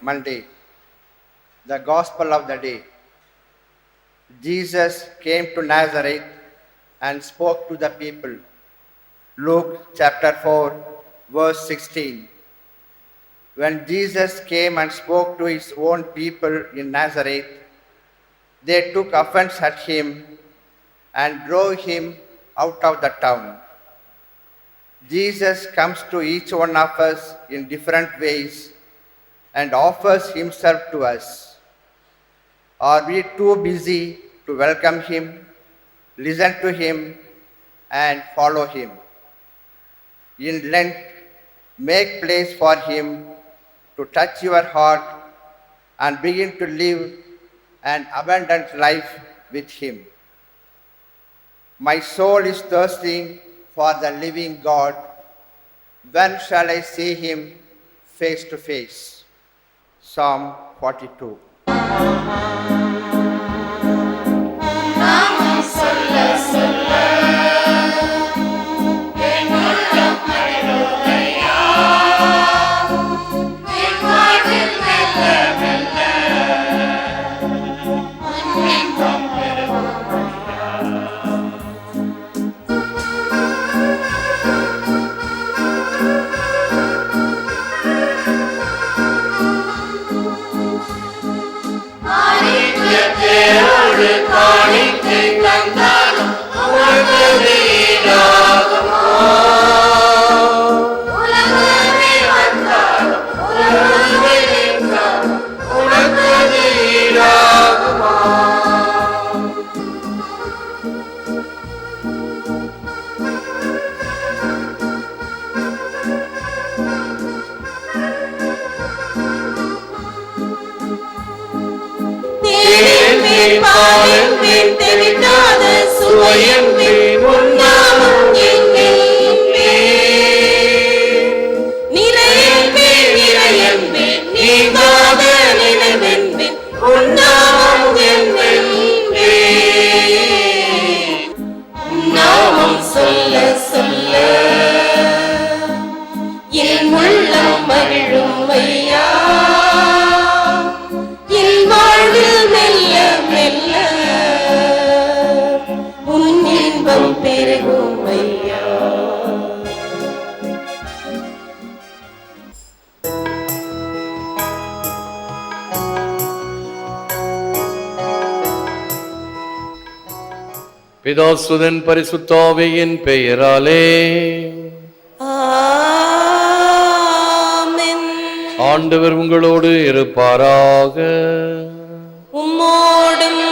Monday. The Gospel of the day. Jesus came to Nazareth and spoke to the people. Luke chapter 4, verse 16. When Jesus came and spoke to his own people in Nazareth, they took offense at him and drove him out of the town. Jesus comes to each one of us in different ways and offers himself to us. Are we too busy to welcome him, listen to him, and follow him? In Lent, make place for him to touch your heart and begin to live an abundant life with him. My soul is thirsting for the living God. When shall I see him face to face? Psalm 42. England பிதாசுதன் பரிசுத்தாவியின் பெயராலே. ஆண்டவர் உங்களோடு இருப்பாராக. உம்மோடும்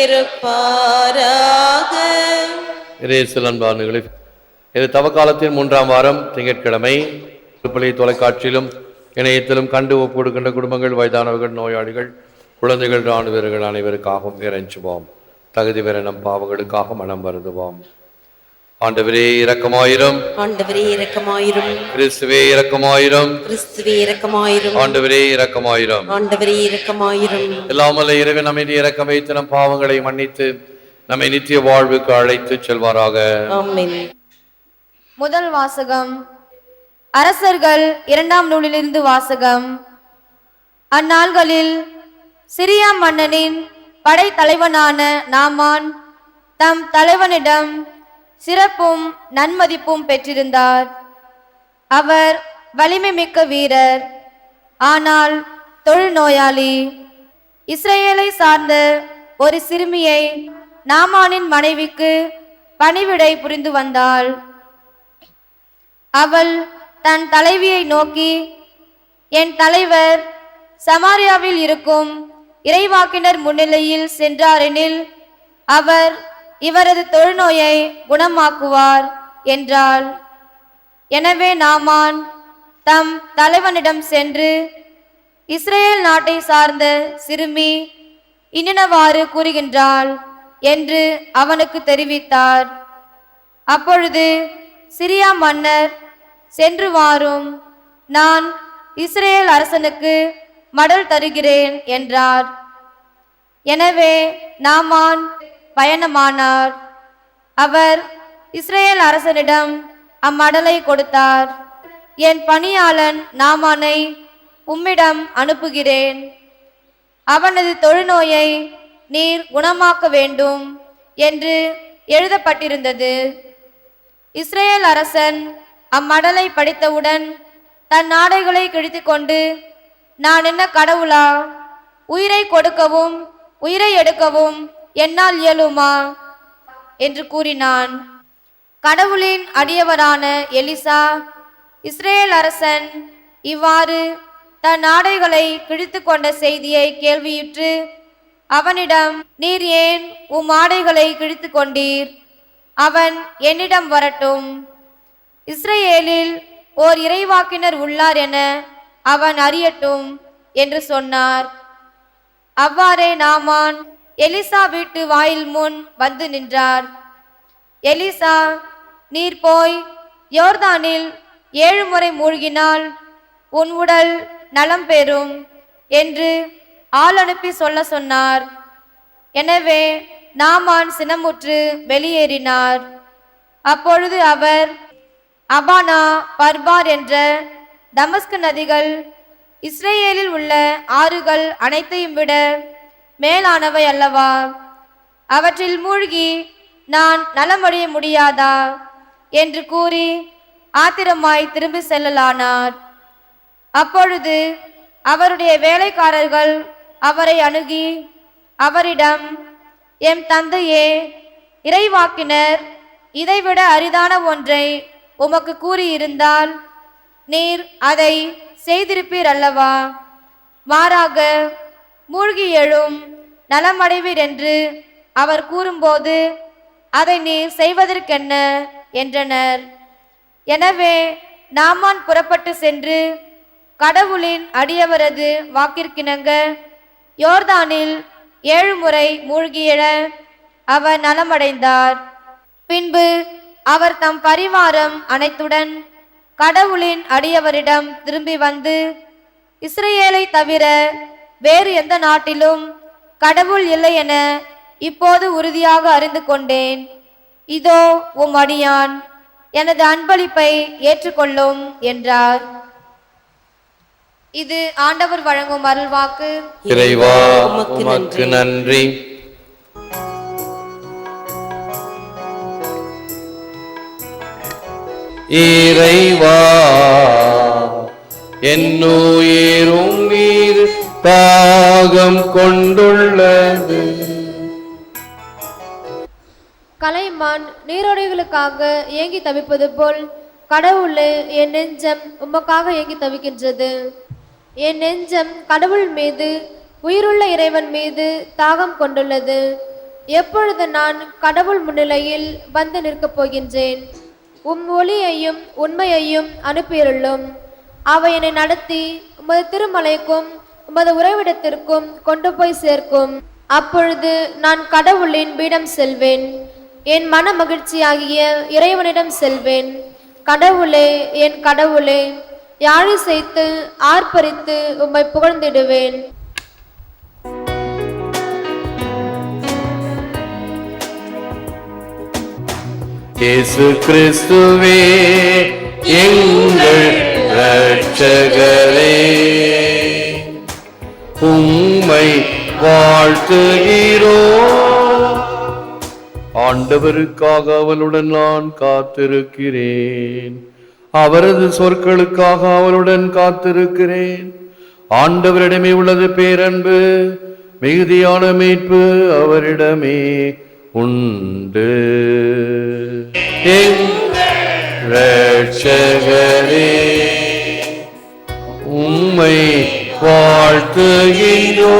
இருப்பாராக. இரேசல் அன்பானுகளே இது தவக்காலத்தின் மூன்றாம் வாரம் திங்கட்கிழமை. திருப்பலி தொலைக்காட்சியிலும் இணையத்திலும் கண்டு ஒப்பு கொடுக்கின்ற குடும்பங்கள் வயதானவர்கள் நோயாளிகள் குழந்தைகள் ராணுவர்கள் அனைவருக்காகவும் இறைஞ்சுவோம். தகுதி பெற நம் பாவங்களுக்காக மனம் வருதுவோம் ஆண்டவரே இரக்கமாயிரம். ஆண்டவரே இரக்கமாயிரும். கிறிஸ்துவே இரக்கமாயிரம். கிறிஸ்துவே இரக்கமாயிரும். ஆண்டவரே இரக்கமாயிரம். ஆண்டவரே இரக்கமாயிரும். எல்லாமல்ல இறைவன் அமைதி இறக்கம் வைத்து நம் பாவங்களை மன்னித்து நம்மை நித்திய வாழ்வுக்கு அழைத்து செல்வாராக. ஆமென். முதல் வாசகம். அரசர்கள் இரண்டாம் நூலிலிருந்து வாசகம். அந்நாள்களில் சிரியா மன்னனின் படைத்தலைவனான நாமான் தம் தலைவனிடம் சிறப்பும் நன்மதிப்பும் பெற்றிருந்தார். அவர் வலிமை மிக்க வீரர். ஆனால் தொழுநோயாளி. இஸ்ரேலை சார்ந்த ஒரு சிறுமியை நாமானின் மனைவிக்கு பணிவிடை புரிந்து வந்தாள். அவள் தன் தலைவியை நோக்கி என் தலைவர் சமாரியாவில் இருக்கும். இறைவாக்கினர் முன்னிலையில் சென்றாரெனில் அவர் இவரது தொழுநோயை குணமாக்குவார் என்றாள் எனவே நாமான் தம் தலைவனிடம் சென்று இஸ்ரேல் நாட்டை சார்ந்த சிறுமி இன்னினவாறு கூறுகின்றாள் என்று அவனுக்கு தெரிவித்தார். அப்பொழுது சிரியா மன்னர் சென்று வாரும். நான் இஸ்ரேல் அரசனுக்கு மடல் தருகிறேன் என்றார். எனவே நாமான் பயணமானார். அவர் இஸ்ரேல் அரசனிடம் அம்மடலை கொடுத்தார். என் பணியாளன் நாமானை உம்மிடம் அனுப்புகிறேன். அவனது தொழுநோயை நீர் குணமாக்க வேண்டும் என்று எழுதப்பட்டிருந்தது. இஸ்ரேல் அரசன் அம்மடலை படித்தவுடன் தன் நாடைகளை கிழித்துக்கொண்டு நான் என்ன கடவுளா? உயிரை கொடுக்கவும் உயிரை எடுக்கவும் என்னால் இயலுமா? என்று கூறினான். கடவுளின் அடியவரான எலிசா இஸ்ரேல் அரசன் இவ்வாறு தன் ஆடைகளை கிழித்து கொண்ட செய்தியை கேள்வியுற்று அவனிடம் நீர் ஏன் உம் ஆடைகளை கிழித்து கொண்டீர்? அவன் என்னிடம் வரட்டும். இஸ்ரேலில் ஓர் இறைவாக்கினர் உள்ளார் என அவன் அறியட்டும் என்று சொன்னார். அவ்வாறே நாமான் எலிசா வீட்டு வாயில் முன் வந்து நின்றார். எலிசா நீர் போய் யோர்தானில் ஏழு முறை மூழ்கினால் உன் உடல் நலம் பெறும் என்று ஆள் அனுப்பி சொல்ல சொன்னார். எனவே நாமான் சினமுற்று வெளியேறினார். அப்பொழுது அவர் அபானா பர்பார் என்ற தமஸ்கு நதிகள் இஸ்ரேலில் உள்ள ஆறுகள் அனைத்தையும் விட மேலானவை அல்லவா? அவற்றில் மூழ்கி நான் நலமடைய முடியாதா? என்று கூறி ஆத்திரமாய் திரும்பி செல்லலானார். அப்பொழுது அவருடைய வேலைக்காரர்கள் அவரை அணுகி அவரிடம் எம் தந்தையே இறைவாக்கினர் இதைவிட அரிதான ஒன்றை உமக்கு கூறியிருந்தால் நீர் அதை செய்திருப்பீர் அல்லவா மாறாக மூழ்கி எழும் நலமடைவீர் என்று அவர் கூறும்போது அதை நீர் செய்வதற்கென்ன? என்றனர். எனவே நாமான் புறப்பட்டு சென்று கடவுளின் அடியவரது வாக்கிற்கிணங்க யோர்தானில் ஏழு முறை மூழ்கியெழ அவர் நலமடைந்தார். பின்பு அவர் தம் பரிவாரம் அனைத்துடன் கடவுளின் அடியவரிடம் திரும்பி வந்து இஸ்ரேலை தவிர வேறு எந்த நாட்டிலும் கடவுள் இல்லை என இப்போது உறுதியாக அறிந்து கொண்டேன். இதோ உம் அடியான் எனது அன்பளிப்பை ஏற்றுக்கொள்ளும் என்றார். இது ஆண்டவர் வழங்கும் அருள்வாக்கு. இறைவா உமக்கு நன்றி. இறைவா என்னுயிரும் நீர் தாகம் கொண்டுள்ளது. கலைமான் நீரோடைகளுக்காக ஏங்கி தவிப்பது போல் கடவுளே என் நெஞ்சம் உமக்காக ஏங்கி தவிக்கின்றது. என் நெஞ்சம் கடவுள் மீது உயிருள்ள இறைவன் மீது தாகம் கொண்டுள்ளது. எப்பொழுது நான் கடவுள் முன்னிலையில் வந்து நிற்கப் போகின்றேன்? உம் ஒளியையும் உண்மையையும் அனுப்பியுள்ளும் அவை என்னை நடத்தி உமது திருமலைக்கும் உமது உறைவிடத்திற்கும் கொண்டு போய் சேர்க்கும். அப்பொழுது நான் கடவுளின் பீடம் செல்வேன். என் மன மகிழ்ச்சியாகிய இறைவனிடம் செல்வேன். கடவுளே என் கடவுளே யாழி செய்து ஆர்ப்பரித்து உம்மை புகழ்ந்திடுவேன். இயேசு கிறிஸ்துவே எங்கள் ரட்சகரே உம்மை வாழ்த்துகிறோ. ஆண்டவருக்காக அவளுடன் நான் காத்திருக்கிறேன். அவரது சொற்களுக்காக அவளுடன் காத்திருக்கிறேன். ஆண்டவரிடமே உள்ளது பேரன்பு மிகுதியான மீட்பு அவரிடமே. உண்டு. என் இரட்சகரே உம்மை வாழ்த்துகின்றோ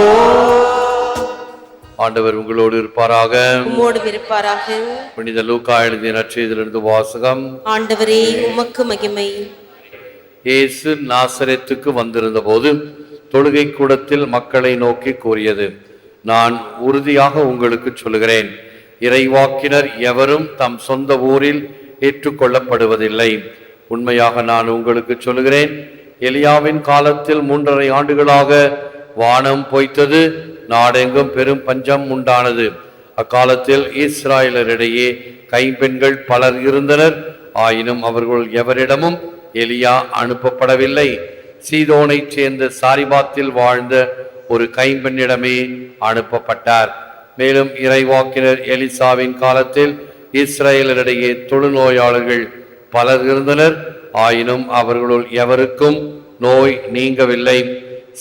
ஆண்டவர் உங்களோடு இருப்பாராக. உம்மோடு இருப்பாராக புனித லூக்கா எழுதிய நற்செய்தியிலிருந்து வாசகம். ஆண்டவரே உமக்கு மகிமை. இயேசு நாசரேத்துக்கு வந்திருந்த போது தொழுகை கூடத்தில் மக்களை நோக்கி கூறியது நான் உறுதியாக உங்களுக்கு சொல்லுகிறேன். இறைவாக்கினர் எவரும் தம் சொந்த ஊரில் ஏற்றுக்கொள்ளப்படுவதில்லை. உண்மையாக நான் உங்களுக்கு சொல்லுகிறேன் எலியாவின் காலத்தில் மூன்றரை ஆண்டுகளாக வானம் பொய்த்தது நாடெங்கும் பெரும் பஞ்சம் உண்டானது. அக்காலத்தில் இஸ்ராயலரிடையே கைம்பெண்கள் பலர் இருந்தனர். ஆயினும் அவர்கள் எவரிடமும் எலியா அனுப்பப்படவில்லை. சீதோனைச் சேர்ந்த சாரிபாத்தில் வாழ்ந்த ஒரு கைம்பெண்ணிடமே அனுப்பப்பட்டார். மேலும் இறைவாக்கினர் எலிசாவின் காலத்தில் இஸ்ரேலரிடையே தொழுநோயாளர்கள் பலர் இருந்தனர். ஆயினும் அவர்களுள் எவருக்கும் நோய் நீங்கவில்லை.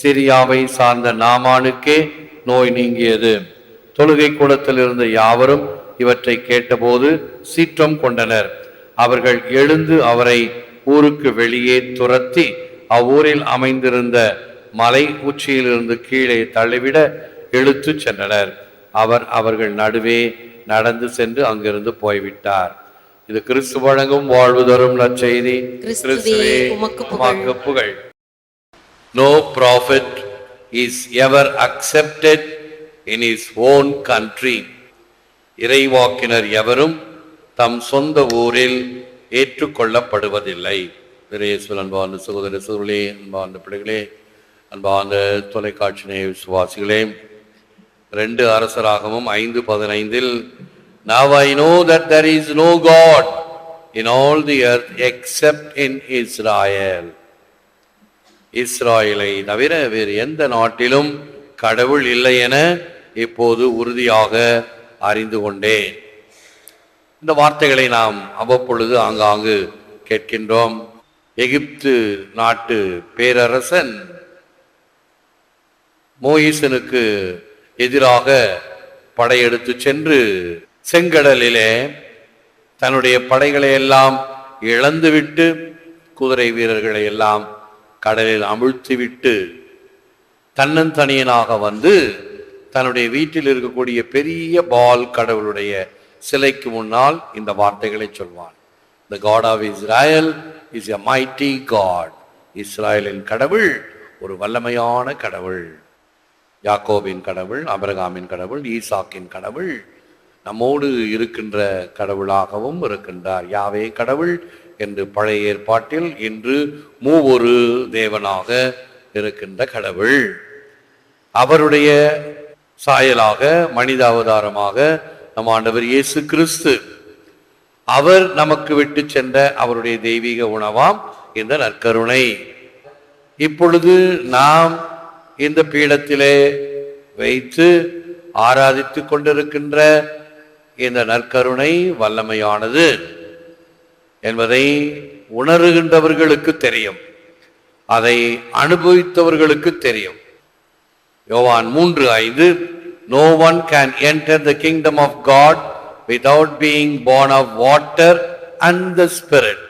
சிரியாவை சார்ந்த நாமானுக்கே நோய் நீங்கியது. தொழுகை கூடத்தில் இருந்த யாவரும் இவற்றை கேட்டபோது சீற்றம் கொண்டனர். அவர்கள் எழுந்து அவரை ஊருக்கு வெளியே துரத்தி அவ்வூரில் அமைந்திருந்த மலை உச்சியிலிருந்து கீழே தள்ளிவிட இழுத்துச் சென்றனர். அவர் அவர்கள் நடுவே நடந்து சென்று அங்கிருந்து போய்விட்டார் இது கிறிஸ்து வழங்கும் வாழ்வு தரும் நற்செய்தி கிறிஸ்துவே, உமக்கு புகழ். No prophet is ever accepted in his own country. இறைவாக்கினர் எவரும் தம் சொந்த ஊரில் ஏற்றுக்கொள்ளப்படுவதில்லை இறையேசுவல் அன்பான சகோதர சகோதரே அன்பான பிள்ளைகளே அன்பான தொலைக்காட்சி விசுவாசிகளே ரெண்டு அரசராகவும் ஐந்து பதினைந்தில் now I know that there is no God in all the earth except in Israel இஸ்ராயலை தவிர வேறு எந்த நாட்டிலும் கடவுள் இல்லை என இப்போது உறுதியாக அறிந்து கொண்டேன். இந்த வார்த்தைகளை நாம் அவ்வப்பொழுது ஆங்காங்கு கேட்கின்றோம். எகிப்து நாட்டு பேரரசன் மோயிசனுக்கு எதிராக படையெடுத்து சென்று செங்கடலிலே தன்னுடைய படைகளை எல்லாம் இழந்துவிட்டு குதிரை வீரர்களை எல்லாம் கடலில் அமிழ்த்திவிட்டு தன்னந்தனியனாக வந்து தன்னுடைய வீட்டில் இருக்கக்கூடிய பெரிய பால் கடவுளுடைய சிலைக்கு முன்னால் இந்த வார்த்தைகளை சொல்வான். The God of Israel is a mighty God இஸ்ராயலின் கடவுள் ஒரு வல்லமையான கடவுள். யாக்கோபின் கடவுள் அபரகாமின் கடவுள் ஈசாக்கின் கடவுள் நம்மோடு இருக்கின்ற கடவுளாகவும் இருக்கின்றார். யாவே கடவுள் என்று பழைய ஏற்பாட்டில் இன்று மூவொரு தேவனாக இருக்கின்ற கடவுள். அவருடைய சாயலாக மனித அவதாரமாக நம் ஆண்டவர் இயேசு கிறிஸ்து. அவர் நமக்கு விட்டு சென்ற அவருடைய தெய்வீக உணவாம் இந்த நற்கருணை. இப்பொழுது நாம் இந்த பீடத்திலே வைத்து ஆராதித்து கொண்டிருக்கின்ற இந்த நற்கருணை வல்லமையானது என்பதை உணருகின்றவர்களுக்கு தெரியும். அதை அனுபவித்தவர்களுக்கு தெரியும். யோவான் மூன்று ஐந்து no one can enter the kingdom of God without being born of water and the spirit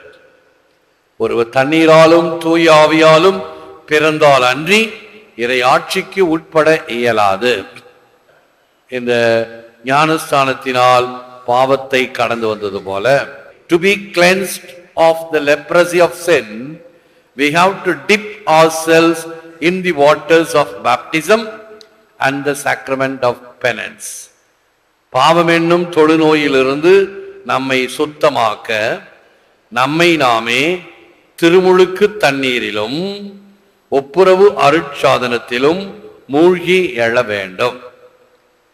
ஒருவர் தண்ணீராலும் தூய் ஆவியாலும் பிறந்தால் அன்றி இறை ஆட்சிக்கு உட்பட இயலாது. இந்த ஞானஸ்தானத்தினால் பாவத்தை கடந்து வந்தது போல to be cleansed of the leprosy of sin we have to dip ourselves in the waters of baptism and the sacrament of penance பாவம் என்னும் தொழுநோயிலிருந்து நம்மை சுத்தமாக்க நம்மை நாமே திருமுழுக்கு தண்ணீரிலும் ஒப்புரவு அருட்சாதனத்திலும் மூழ்கி எழ வேண்டும்.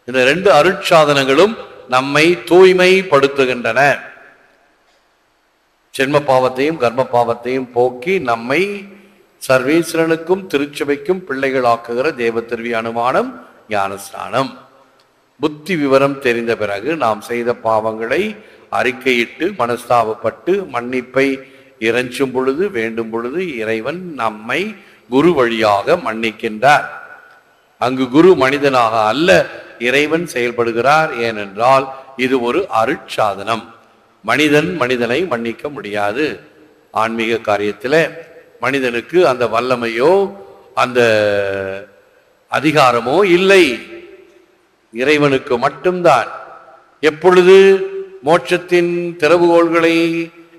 இந்த ரெண்டு அருட்சாதனங்களும் நம்மை தூய்மைப்படுத்துகின்றன. ஜென்ம பாவத்தையும் கர்ம பாவத்தையும் போக்கி நம்மை சர்வேஸ்வரனுக்கும் திருச்சபைக்கும் பிள்ளைகளாக்குகிற தேவ திருவி அனுமானம் ஞானஸ்நானம். புத்தி விவரம் தெரிந்த பிறகு நாம் செய்த பாவங்களை அறிக்கையிட்டு மனஸ்தாபப்பட்டு மன்னிப்பை இறைஞ்சும் பொழுது வேண்டும் பொழுது இறைவன் நம்மை குரு வழியாக மன்னிக்கின்றார். அங்கு குரு மனிதனாக அல்ல இறைவன் செயல்படுகிறார். ஏனென்றால் இது ஒரு அருட்சாதனம். மனிதன் மனிதனை மன்னிக்க முடியாது. ஆன்மீக காரியத்தில் மனிதனுக்கு அந்த வல்லமையோ அந்த அதிகாரமோ இல்லை. இறைவனுக்கு மட்டும்தான். எப்பொழுது மோட்சத்தின் திறவுகோள்களை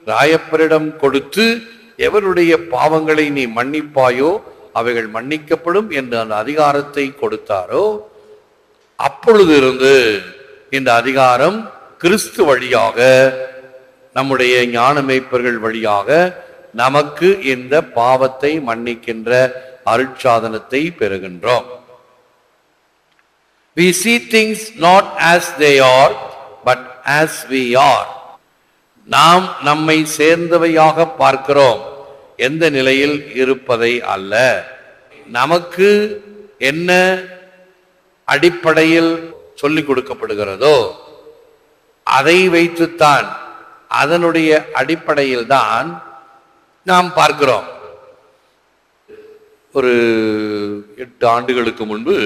ராயப்பரிடம் கொடுத்து எவருடைய பாவங்களை நீ மன்னிப்பாயோ அவைகள் மன்னிக்கப்படும் என்று அந்த அதிகாரத்தை கொடுத்தாரோ அப்பொழுது இருந்து இந்த அதிகாரம் கிறிஸ்து வழியாக நம்முடைய ஞானமேய்ப்பர்கள் வழியாக நமக்கு இந்த பாவத்தை மன்னிக்கின்ற அருட்சாதனத்தை பெறுகின்றோம் We see things not as they are, but as we are. நாம் நம்மை சேர்ந்தவையாக பார்க்கிறோம். எந்த நிலையில் இருப்பதை அல்ல. நமக்கு என்ன அடிப்படையில் சொல்லிக் கொடுக்கப்படுகிறதோ அதை வைத்துத்தான் அதனுடைய அடிப்படையில் தான் நாம் பார்க்கிறோம். ஒரு எட்டு ஆண்டுகளுக்கு முன்பு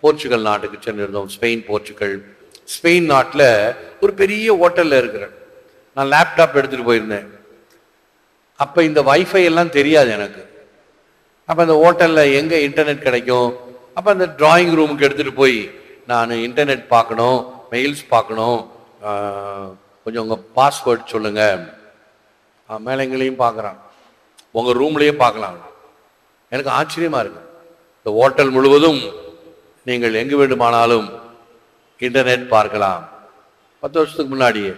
போர்ச்சுகல் நாட்டுக்கு சென்றிருந்தோம். Spain Portugal. ஸ்பெயின் நாட்டில் ஒரு பெரிய ஹோட்டலில் இருக்கிறேன். நான் லேப்டாப் எடுத்துகிட்டு போயிருந்தேன். அப்போ இந்த வைஃபை எல்லாம் தெரியாது எனக்கு. அப்போ அந்த ஹோட்டலில் எங்கே இன்டர்நெட் கிடைக்கும்? அப்போ அந்த ட்ராயிங் ரூமுக்கு எடுத்துகிட்டு போய் நான் இன்டர்நெட் பார்க்கணும் மெயில்ஸ் பார்க்கணும். கொஞ்சம் உங்கள் பாஸ்வேர்ட் சொல்லுங்கள் மேலங்களையும் பார்க்குறான். உங்கள் ரூம்லேயே பார்க்கலாம். எனக்கு ஆச்சரியமாக இருக்கு. இந்த ஹோட்டல் முழுவதும் நீங்கள் எங்கு வேண்டுமானாலும் இன்டர்நெட் பார்க்கலாம். பத்து வருஷத்துக்கு முன்னாடியே.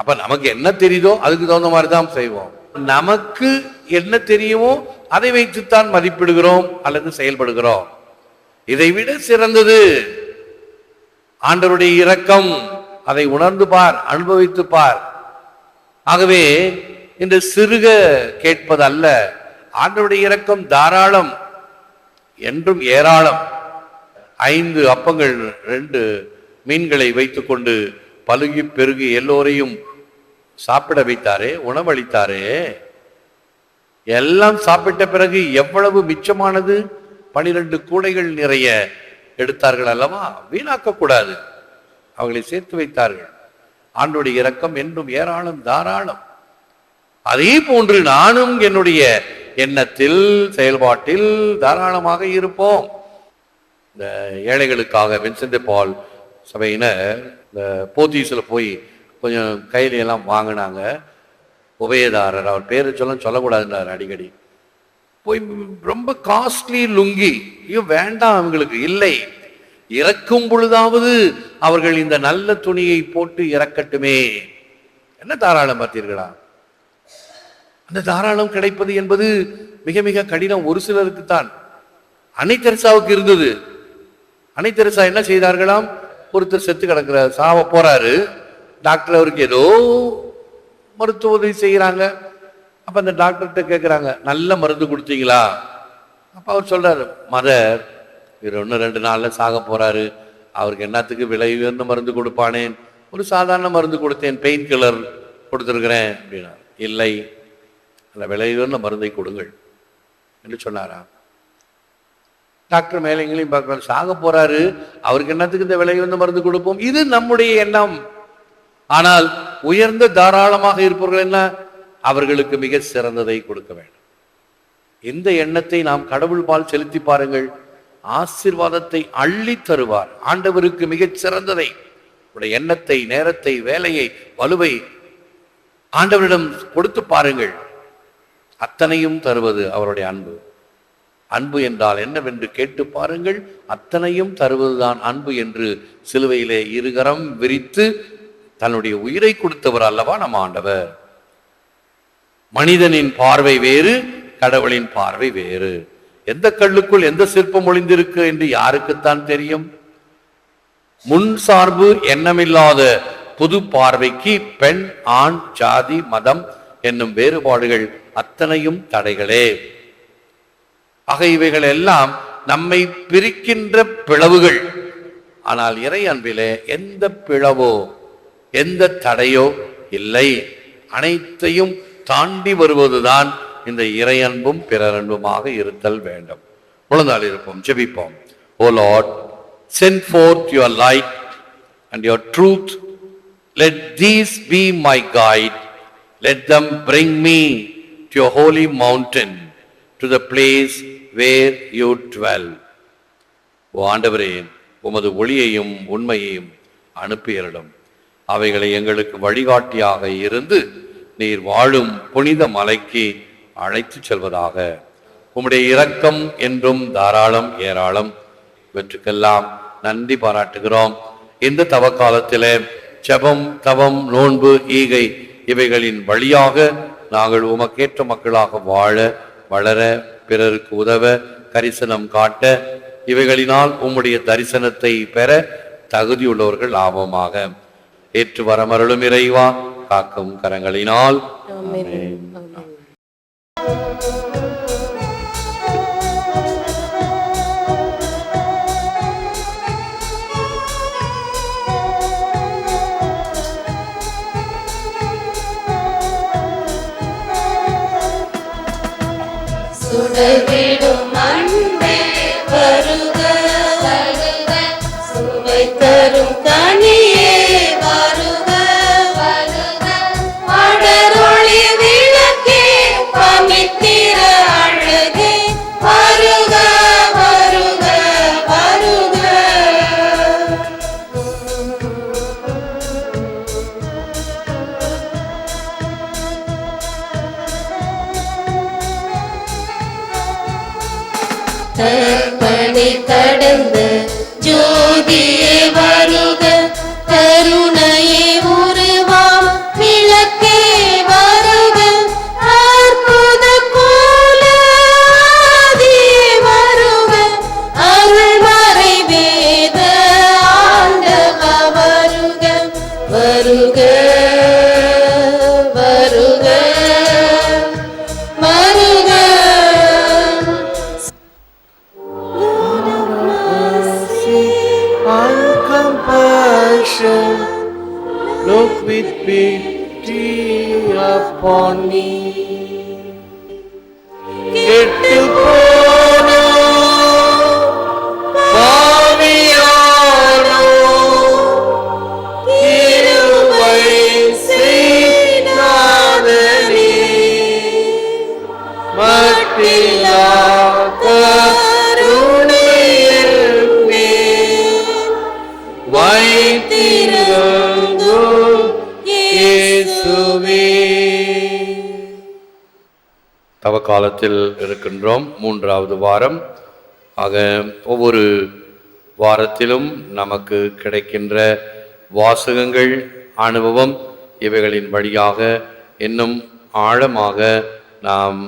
அப்ப நமக்கு என்ன தெரியுதோ அதுக்கு தகுந்த மாதிரி தான் செய்வோம். நமக்கு என்ன தெரியுமோ அதை வைத்துத்தான் மதிப்பிடுகிறோம் அல்லது செயல்படுகிறோம். இதை விட சிறந்தது ஆண்டவருடைய இரக்கம். அதை உணர்ந்து பார் அனுபவித்து பார். ஆகவே இந்த சிறுக கேட்பது அல்ல ஆண்டவருடைய இரக்கம் தாராளம் என்றும் ஏராளம். ஐந்து அப்பங்கள் ரெண்டு மீன்களை வைத்துக்கொண்டு பழுகி பெருகி எல்லோரையும் சாப்பிட வைத்தாரே உணவளித்தாரே. எல்லாம் சாப்பிட்ட பிறகு எவ்வளவு மிச்சமானது? பனிரெண்டு கூடைகள் நிறைய எடுத்தார்கள் அல்லவா? வீணாக்க கூடாது அவங்களை சேர்த்து வைத்தார்கள். ஆண்டுடைய இரக்கம் என்றும் ஏராளம் தாராளம். அதே போன்று நானும் என்னுடைய எண்ணத்தில் செயல்பாட்டில் தாராளமாக இருப்போம். இந்த ஏழைகளுக்காக வின்சென்ட் பால் சபையினர் இந்த போத்தீஸில் போய் கொஞ்சம் கையில எல்லாம் வாங்கினாங்க. உபயதாரர் அவர் பேரை சொல்ல சொல்லக்கூடாதுன்றார் அடிக்கடி. போய் ரொம்ப காஸ்ட்லி லுங்கி ஐயோ வேண்டாம் அவங்களுக்கு இல்லை. இறக்கும் பொழுதாவது அவர்கள் இந்த நல்ல துணியை போட்டு இறக்கட்டுமே. என்ன தாராளம் பார்த்தீர்களா? அந்த தாராளம் கிடைப்பது என்பது மிக மிக கடினம். ஒரு சிலருக்கு தான் அன்னை தெரசாவுக்கு இருந்தது. அன்னை தெரசா என்ன செய்தார்களாம்? ஒருத்தர் செத்து கிடக்கிறார் சாவ போறாரு. டாக்டர் அவருக்கு ஏதோ மருத்துவ உதவி செய்கிறாங்க அப்போ அந்த டாக்டர்கிட்ட கேட்குறாங்க நல்ல மருந்து கொடுத்தீங்களா? அப்போ அவர் சொல்கிறார் மதர் இவர் ஒன்று ரெண்டு நாளில் சாக போகிறாரு அவருக்கு என்னத்துக்கு விலை உயர்ந்த மருந்து கொடுப்பானேன்? ஒரு சாதாரண மருந்து கொடுத்தேன் பெயின் கில்லர் கொடுத்துருக்குறேன். அப்படின்னா இல்லை. அந்த விலை உயர்ந்த மருந்தை கொடுங்கள். என்று சொன்னாரா டாக்டர் மேலைங்களையும் பார்க்கலாம் சாக போறாரு. அவருக்கு என்னத்துக்கு இந்த விலை வந்து மருந்து கொடுப்போம்? இது நம்முடைய எண்ணம். ஆனால் உயர்ந்த தாராளமாக இருப்பவர்கள் என்ன? அவர்களுக்கு மிக சிறந்ததை கொடுக்க வேண்டும். இந்த எண்ணத்தை நாம் கடவுள் பால் செலுத்தி பாருங்கள். ஆசீர்வாதத்தை அள்ளி தருவார். ஆண்டவருக்கு மிகச் சிறந்ததை. உடைய எண்ணத்தை நேரத்தை வேலையை வலுவை ஆண்டவரிடம் கொடுத்து பாருங்கள். அத்தனையும் தருவது அவருடைய அன்பு. அன்பு என்றால் என்னவென்று கேட்டு பாருங்கள். அத்தனையும் தருவதுதான் அன்பு என்று சிலுவையிலே இருகரம் விரித்து தன்னுடைய உயிரை கொடுத்தவர் அல்லவா நம்ம ஆண்டவர். மனிதனின் பார்வை வேறு கடவுளின் பார்வை வேறு. எந்த கல்லுக்குள் எந்த சிற்பம் ஒளிந்திருக்கு என்று யாருக்குத்தான் தெரியும்? முன் சார்பு எண்ணமில்லாத புது பார்வைக்கு பெண் ஆண் ஜாதி மதம் என்னும் வேறுபாடுகள் அத்தனையும் தடைகளே. ஆக இவைகள் எல்லாம் நம்மை பிரிக்கின்ற பிளவுகள். ஆனால் இறை அன்பிலே எந்த பிளவோ எந்த தடையோ இல்லை. அனைத்தையும் தாண்டி வருவதுதான் இந்த இறை அன்பும் பிறரன்புமாக இருத்தல் வேண்டும். உழந்தால் இருப்போம் ஜெபிப்போம். O Lord send forth your light and your truth let these be my guide let them bring me to holy mountain to the place where you dwell. ஓ ஆண்டவரே உமது ஒளியையும் உண்மையையும் அனுப்பியரிடம் அவைகளை எங்களுக்கு வழிகாட்டியாக இருந்து நீர் வாழும் புனித மலைக்கு அழைத்துச் செல்வதாக. உம்முடைய இரக்கம் என்றும் தாராளம் ஏராளம். இவற்றுக்கெல்லாம் நன்றி பாராட்டுகிறோம். இந்த தவக்காலத்திலே செபம் தவம் நோன்பு ஈகை இவைகளின் வழியாக நாங்கள் உமக்கேற்ற மக்களாக வாழ வளர பிறருக்கு உதவ கரிசனம் காட்ட இவைகளினால் உம்முடைய தரிசனத்தை பெற தகுதியுள்ளவர்கள் ஆவோமாக. ஏற்று வரமருளும் இறைவா காக்கும் கரங்களினால். will be compassion, look with pity upon me. காலத்தில் இருக்கின்றோம். மூன்றாவது வாரம். ஆக ஒவ்வொரு வாரத்திலும் நமக்கு கிடைக்கின்ற வாசகங்கள் அனுபவம் இவைகளின் வழியாக இன்னும் ஆழமாக நாம்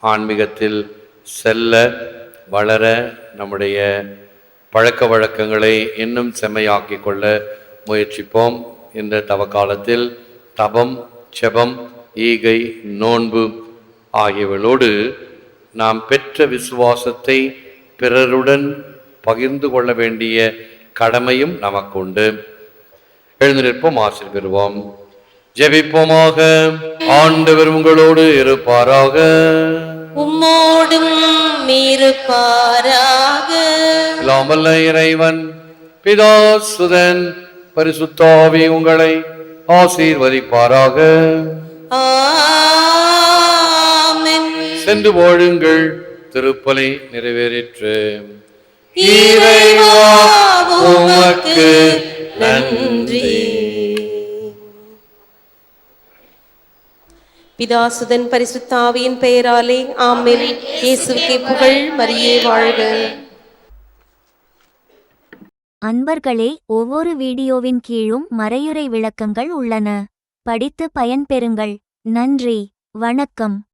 ஆன்மீகத்தில் செல்ல வளர நம்முடைய பழக்க வழக்கங்களை இன்னும் செம்மையாக்கி கொள்ள முயற்சிப்போம். இந்த தவக்காலத்தில் தபம் செபம் ஈகை நோன்பு ஆகியவர்களோடு நாம் பெற்ற விசுவாசத்தை பிறருடன் பகிர்ந்து கொள்ள வேண்டிய கடமையும் நமக்கு உண்டு எழுந்து நிற்போம் ஆசிர் பெறுவோம். ஜெபிப்போமாக. ஆண்டவர் உங்களோடு இருப்பாராக. உம்மோடும் இருப்பாராக. இல்லாமல்ல இறைவன் பிதா சுதன் பரிசுத்தாவி உங்களை ஆசீர்வதிப்பாராக. ஆமென் சென்று வாழுங்கள் திருப்பலி நிறைவேறிற்று. இறைவா உமக்கு நன்றி. பிதாசுதன் பரிசுத்தாவியின் பெயராலே ஆமென். இயேசுவுக்கே புகழ் மரியே வாழ்க. அன்பர்களே ஒவ்வொரு வீடியோவின் கீழும் மறையுறை விளக்கங்கள் உள்ளன. படித்து பயன்பெறுங்கள். நன்றி. வணக்கம்.